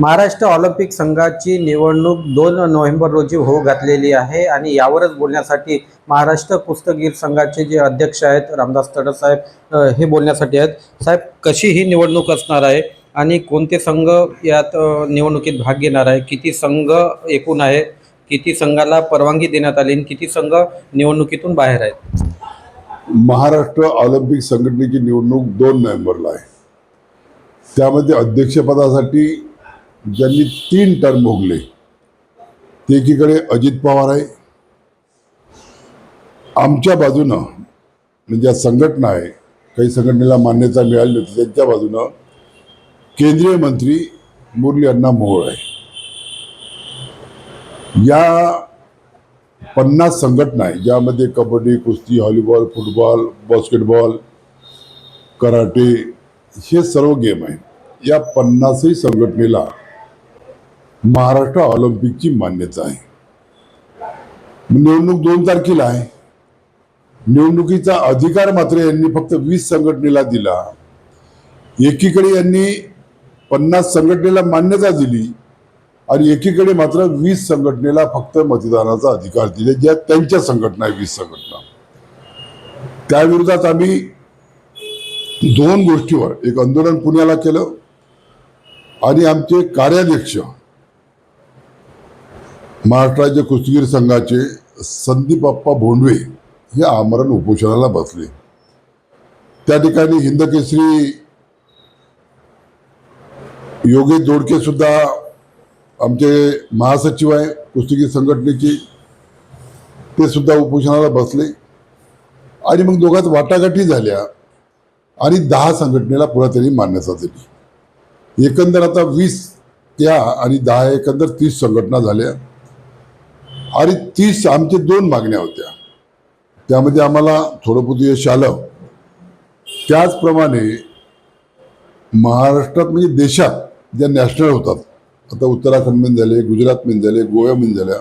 Maharashtra Olympic संघाची निवडणूक दोन नोव्हेंबर रोजी होऊ घातलेली आहे आणि यावरच बोलण्यासाठी महाराष्ट्र कुस्तीगीर संघाचे जे अध्यक्ष आहेत रामदास तडस साहेब हे बोलण्यासाठी आहेत. साहेब कशी ही निवडणूक असणार आहे आणि कोणते संघ यात निवडणुकीत भाग घेणार आहे? किती संघ एकूण आहे? किती संघाला परवानगी देण्यात आली आणि किती संघ निवडणुकीतून बाहेर आहेत? महाराष्ट्र ऑलिम्पिक संघटनेची निवडणूक दोन नोव्हेंबरला आहे. त्यामध्ये अध्यक्षपदासाठी ज्यांनी तीन टर्म भोगले ते एकीकडे अजित पवार आहे आमच्या बाजूनं म्हणजे संघटना आहे काही संघटनेला मान्यता मिळाली होती त्यांच्या बाजूनं केंद्रीय मंत्री मुरली अण्णा मोहोळ आहे. या पन्नास संघटना आहे ज्यामध्ये कबड्डी कुस्ती हॉलीबॉल फुटबॉल बास्केटबॉल कराटे हे सर्व गेम आहे. या पन्नासही संघटनेला महाराष्ट्र ऑलिम्पिकची मान्यता आहे. निवडणूक दोन तारखेला आहे. निवडणुकीचा अधिकार मात्र यांनी फक्त वीस संघटनेला दिला. एकीकडे यांनी पन्नास संघटनेला मान्यता दिली आणि एकीकडे मात्र वीस संघटनेला फक्त मतदानाचा अधिकार दिले ज्या त्यांच्या संघटना आहे वीस संघटना. त्याविरोधात आम्ही दोन गोष्टीवर एक आंदोलन पुण्याला केलं आणि आमचे कार्याध्यक्ष महाराष्ट्र राज्य कुस्तीगीर संघाचे संदीप अप्पा भोंडवे हे आमरण उपोषणाला बसले. त्या ठिकाणी हिंदकेसरी योगेश जोडके सुद्धा आमचे महासचिव आहे कुस्तीगीर संघटनेचे ते सुद्धा उपोषणाला बसले. आणि मग दोघात वाटाघाटी झाल्या. आणि दहा संघटनेला पुन्हा त्यांनी मान्यता दिली एकंदर आता वीस त्या आणि दहा एकंदर तीस संघटना झाल्या. आणि तीस आमचे दोन मागण्या होत्या. त्यामध्ये आम्हाला थोडं बहुत यश आलं. त्याचप्रमाणे महाराष्ट्रात म्हणजे देशात ज्या नॅशनल होतात आता उत्तराखंडमध्ये झाले गुजरातमध्ये झाले गोव्यामध्ये झाल्या.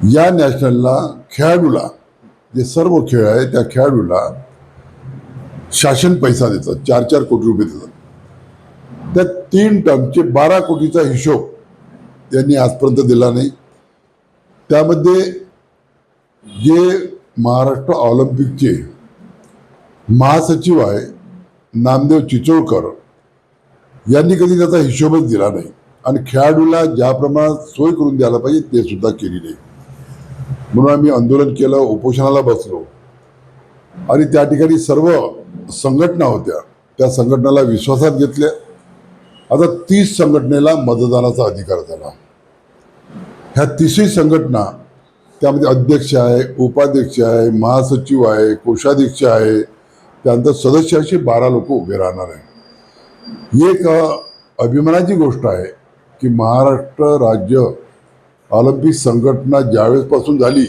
या नॅशनलला खेळाडूला जे सर्व खेळ आहे त्या खेळाडूला शासन पैसा देतात चार चार कोटी रुपये देतात. त्या तीन टर्मचे बारा कोटीचा हिशोब त्यांनी आजपर्यंत दिला नाही. त्यामध्ये जे महाराष्ट्र ऑलिम्पिकचे महासचिव आहे नामदेव चिचोळकर यांनी कधी त्याचा हिशोबच दिला नाही. आणि खेळाडूला ज्या प्रमाणात सोय करून द्यायला पाहिजे ते सुद्धा केली नाही. म्हणून आम्ही आंदोलन केलं उपोषणाला बसलो. आणि त्या ठिकाणी सर्व संघटना होत्या. त्या संघटनेला विश्वासात घेतल्या. आता तीस संघटनेला मतदानाचा अधिकार झाला. ह्या तिसरी संघटना त्यामध्ये अध्यक्ष आहे उपाध्यक्ष आहे महासचिव आहे कोषाध्यक्ष आहे. त्यानंतर सदस्य असे बारा लोक उभे राहणार आहे ही एक अभिमानाची गोष्ट आहे की महाराष्ट्र राज्य ऑलिम्पिक संघटना ज्यावेळेसपासून झाली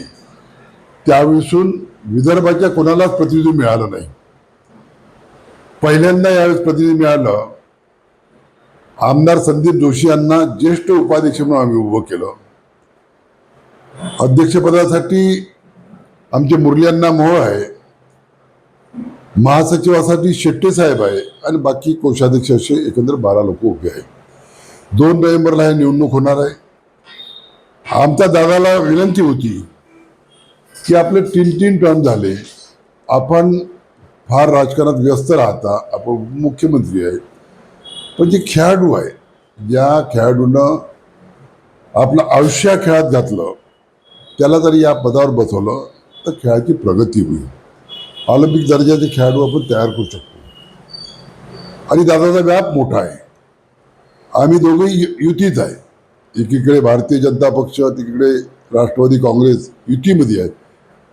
त्यावेळेसून विदर्भाच्या कोणालाच प्रतिनिधी मिळालं नाही. पहिल्यांदा यावेळेस प्रतिनिधी मिळालं. आमदार संदीप जोशी यांना ज्येष्ठ उपाध्यक्ष म्हणून आम्ही उभं केलं. अध्यक्षपदासाठी आमचे मुरली यांना मोहोळ आहे. महासचिवासाठी शेट्टे साहेब आहे आणि बाकी कोषाध्यक्ष असे एकंदर बारा लोक उभे आहेत. दोन नोव्हेंबरला हे निवडणूक होणार आहे. आमच्या दादाला विनंती होती की आपले तीन तीन टर्म झाले. आपण फार राजकारणात व्यस्त राहता आपण मुख्यमंत्री आहे. पण जे खेळाडू आहे ज्या खेळाडूनं आपलं आयुष्य खेळात घातलं त्याला जर या पदावर बसवलं तर खेळाची प्रगती होईल. ऑलिम्पिक दर्जाचे खेळाडू आपण तयार करू शकतो. आणि दादाचा व्याप मोठा आहे. आम्ही दोघेही यु- युतीत आहे. एकीकडे भारतीय जनता पक्ष तिकडे राष्ट्रवादी काँग्रेस युतीमध्ये आहे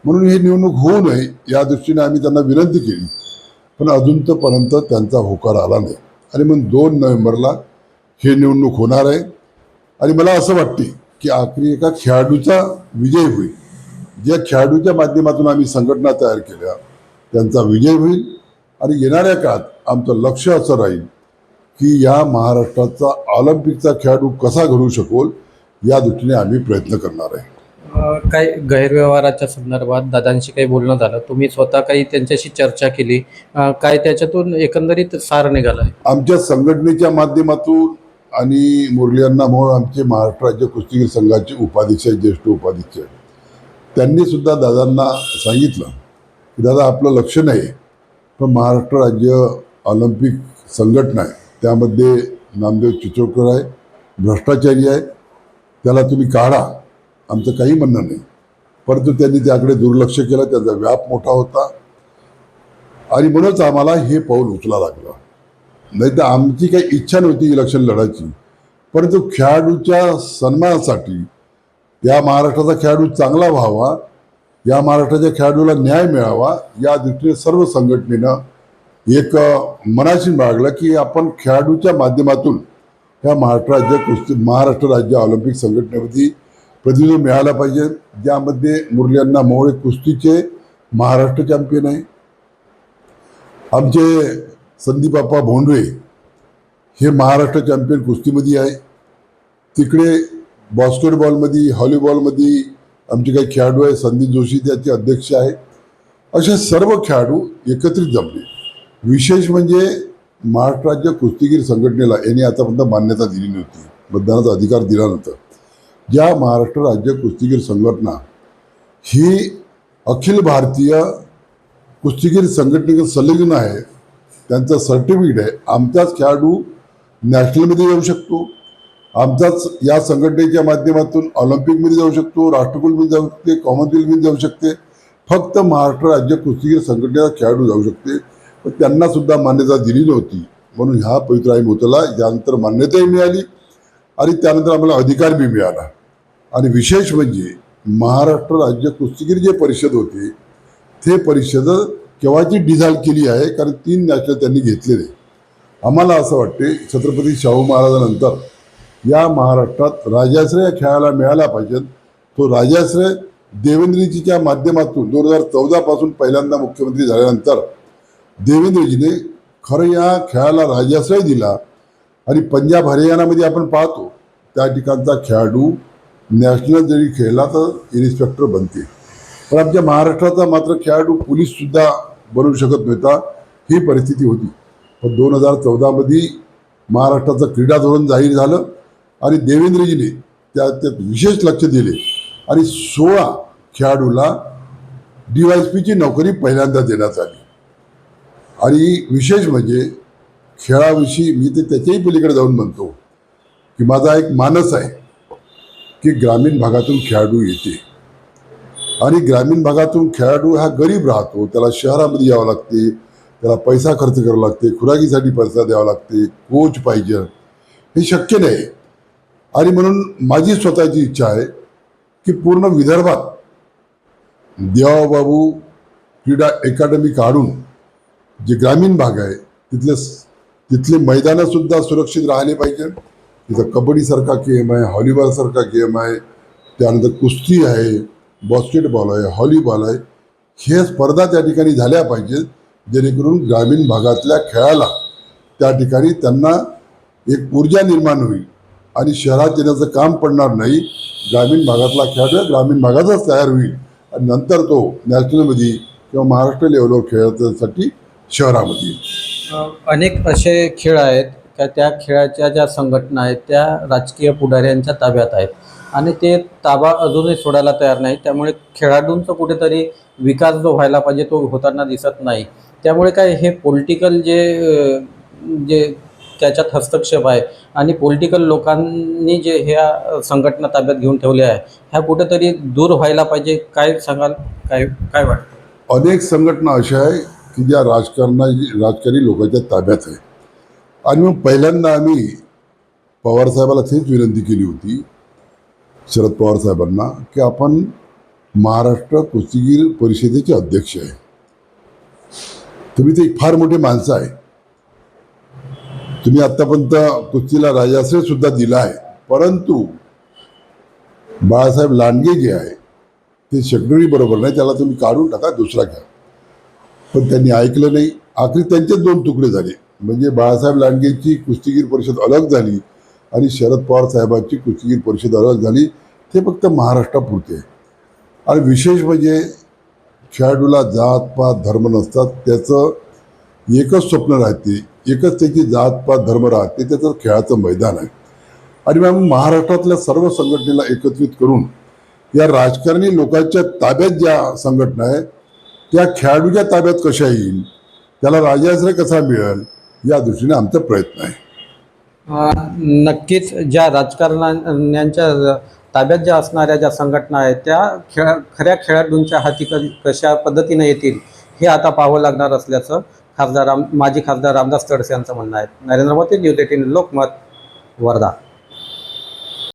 म्हणून ही निवडणूक होऊ नये या दृष्टीने आम्ही त्यांना विनंती केली. पण अजूनपर्यंत त्यांचा होकार आला नाही. आणि मग दोन नोव्हेंबरला हे निवडणूक होणार आहे. आणि मला असं वाटते की आखरी एका खेळाडूचा विजय होईल. ज्या खेळाडूच्या माध्यमातून आम्ही संघटना तयार केल्या त्यांचा विजय होईल. आणि येणाऱ्या काळात आमचं लक्ष असं राहील की या महाराष्ट्राचा ऑलिम्पिकचा खेळाडू कसा घडू शकोल या दृष्टीने आम्ही प्रयत्न करणार आहे. काय काही गैरव्यवहाराच्या संदर्भात दादांशी काही बोलणं झालं. तुम्ही स्वतः काही त्यांच्याशी चर्चा केली. काय त्याच्यातून एकंदरीत सार निघाला आहे? आमच्या संघटनेच्या माध्यमातून आणि मुरली अण्णा आमचे महाराष्ट्र राज्य कुस्तीगीर संघाचे उपाध्यक्ष आहेत ज्येष्ठ उपाध्यक्ष आहेत. त्यांनी सुद्धा दादांना सांगितलं की दादा आपलं लक्ष नाही पण महाराष्ट्र राज्य ऑलिम्पिक संघटना आहे. त्यामध्ये नामदेव चिचोळकर आहे भ्रष्टाचारी आहे. त्याला तुम्ही काढा आमचं काही म्हणणं नाही. परंतु त्यांनी त्याकडे दुर्लक्ष केलं त्याचा व्याप मोठा होता. आणि म्हणूनच आम्हाला हे पाऊल उचला लागलं. नाही तर आमची काही इच्छा नव्हती इलेक्शन लढायची. परंतु खेळाडूच्या सन्मानासाठी या महाराष्ट्राचा खेळाडू चांगला व्हावा या महाराष्ट्राच्या खेळाडूला न्याय मिळावा या दृष्टीने सर्व संघटनेनं एक मनाशी बाळगलं की आपण खेळाडूच्या माध्यमातून ह्या महाराष्ट्र राज्य कुस्ती महाराष्ट्र राज्य ऑलिम्पिक संघटनेमध्ये प्रतिनिधी मिळाला पाहिजे. ज्यामध्ये मुरली अण्णा कुस्तीचे महाराष्ट्र चॅम्पियन आहे. आमचे संदीपप्पा भोंडवे हे महाराष्ट्र चॅम्पियन कुस्तीमध्ये आहे. तिकडे बास्केटबॉलमध्ये हॉलीबॉलमध्ये आमचे काही खेळाडू आहे संदीप जोशी त्याचे अध्यक्ष आहे असे सर्व खेळाडू एकत्रित जमले. विशेष म्हणजे महाराष्ट्र राज्य कुस्तीगीर संघटनेला यांनी आतापर्यंत मान्यता दिली नव्हती. मतदानाचा अधिकार दिला नव्हता. ज्या महाराष्ट्र राज्य कुस्तीगीर संघटना ही अखिल भारतीय कुस्तीगीर संघटनेचं संलग्न आहे त्यांचं सर्टिफिकेट आहे आमचाच खेळाडू नॅशनलमध्ये जाऊ शकतो. आमचाच या संघटनेच्या माध्यमातून ऑलिम्पिकमध्ये जाऊ शकतो राष्ट्रकुलमध्ये जाऊ शकते कॉमनवेल्थमध्ये जाऊ शकते. फक्त महाराष्ट्र राज्य कुस्तीगीर संघटनेचा खेळाडू जाऊ शकते. पण त्यांना सुद्धा मान्यता दिली नव्हती. म्हणून ह्या पवित्र आई मोतला यानंतर मान्यताही मिळाली आणि त्यानंतर आम्हाला अधिकार बी मिळाला. आणि विशेष म्हणजे महाराष्ट्र राज्य कुस्तीगीर जे परिषद होते ते परिषद केव्हाची डिझॉल्व केली आहे? कारण तीन नॅशनल त्यांनी घेतलेले. आम्हाला असं वाटते छत्रपती शाहू महाराजानंतर या महाराष्ट्रात राजाश्रय खेळायला खेळाला मिळाला पाहिजे. तो राजाश्रय देवेंद्रजीच्या माध्यमातून दोन हजार चौदापासून पहिल्यांदा मुख्यमंत्री झाल्यानंतर देवेंद्रजीने खरं या खेळाला राजाश्रय दिला. आणि पंजाब हरियाणामध्ये आपण पाहतो त्या ठिकाणचा खेळाडू नॅशनल जरी खेळला तर इन्स्पेक्टर बनते पण आमच्या महाराष्ट्राचा मात्र खेळाडू पोलीससुद्धा बनवू शकत नव्हता ही परिस्थिती होती. पण दोन हजार चौदामध्ये महाराष्ट्राचं क्रीडा धोरण जाहीर झालं आणि देवेंद्रजीने त्या त्यात विशेष लक्ष दिले. आणि सोळा खेळाडूला डी वाय पीची नोकरी पहिल्यांदा देण्यात आली. आणि विशेष म्हणजे खेळाविषयी मी ते त्याच्याही पलीकडे जाऊन म्हणतो की माझा एक मानस आहे. की ग्रामीण भागातून खेळाडू येते. आणि ग्रामीण भागातून खेळाडू हा गरीब राहतो. त्याला शहरामध्ये यावं लागते. त्याला पैसा खर्च करावा लागते. खुराकीसाठी पैसा द्यावा लागते. कोच पाहिजे. हे शक्य नाही. आणि म्हणून माझी स्वतःची इच्छा आहे की पूर्ण विदर्भात देवाबाबू क्रीडा अकॅडमी काढून जे ग्रामीण भाग आहे तिथले तिथले मैदानंसुद्धा सुरक्षित राहिले पाहिजे. तिथं कबड्डीसारखा गेम आहे हॉलीबॉलसारखा गेम आहे त्यानंतर कुस्ती आहे बॉस्केटबॉल आहे हॉलीबॉल आहे. हे स्पर्धा त्या ठिकाणी झाल्या पाहिजेत जेणेकरून ग्रामीण भागातल्या खेळाला त्या ठिकाणी त्यांना एक ऊर्जा निर्माण होईल आणि शहरात येण्याचं काम पडणार नाही. ग्रामीण भागातला खेळाडू ग्रामीण भागातच तयार होईल. आणि नंतर तो नॅशनलमध्ये किंवा महाराष्ट्र लेवलवर खेळण्यासाठी शहरामध्ये अनेक असे खेळ आहेत का त्या खेळाच्या ज्या संघटना आहेत त्या राजकीय पुढाऱ्यांच्या ताब्यात आहेत. आणि ते ताबा अजूनही सोडायला तयार नाही त्यामुळे खेळाडूंचा कुठेतरी विकास जो व्हायला पाहिजे तो होताना दिसत नाही. त्यामुळे काय हे पॉलिटिकल जे जे त्याच्यात हस्तक्षेप आहे आणि पॉलिटिकल लोकांनी जे ह्या संघटना ताब्यात घेऊन ठेवल्या आहे ह्या कुठेतरी दूर व्हायला पाहिजे. काय सांगाल? काय काय वाटतं? अनेक संघटना अशा आहे की ज्या राजकारणा राजकारणी लोकांच्या ताब्यात आहे. आणि मग पहिल्यांदा आम्ही पवारसाहेबाला तेच विनंती केली होती शरद पवार साहेबांना की आपण महाराष्ट्र कुस्तीगीर परिषदेचे अध्यक्ष आहे. तुम्ही ते एक फार मोठे माणसं आहे. तुम्ही आत्तापर्यंत कुस्तीला राजाश्रय सुद्धा दिला आहे. परंतु बाळासाहेब लांडगे जे आहे ते सेक्रेटरी बरोबर नाही त्याला तुम्ही काढून टाका दुसरा घ्या. पण त्यांनी ऐकलं नाही. आखरी त्यांचेच दोन तुकडे झाले. म्हणजे बाळासाहेब लांडगेची कुस्तीगीर परिषद अलग झाली आणि शरद पवार साहेबांची कुस्तीगीर परिषद अलग झाली ते फक्त महाराष्ट्रापुरते. आहे आणि विशेष म्हणजे खेळाडूला जात पात धर्म नसतात त्याचं एकच स्वप्न राहते एकच त्याची जात पात धर्म राहते त्याचं खेळाचं मैदान आहे. आणि मग महाराष्ट्रातल्या सर्व संघटनेला एकत्रित करून या राजकारणी लोकांच्या ताब्यात ज्या संघटना आहेत त्या खेळाडूच्या ताब्यात कशा येईल त्याला राजाश्रय कसा मिळेल या दृष्टीने आमचा प्रयत्न आहे. नक्कीच ज्या राजकारण्यांच्या ताब्यात ज्या असणाऱ्या ज्या संघटना आहेत त्या खेळा खऱ्या खेळाडूंच्या हाती कशा पद्धतीने येतील हे आता पाहावं लागणार असल्याचं खासदार राम माजी खासदार रामदास तडसे यांचं म्हणणं आहे. Narendra Modi news eighteen Lokmat Wardha.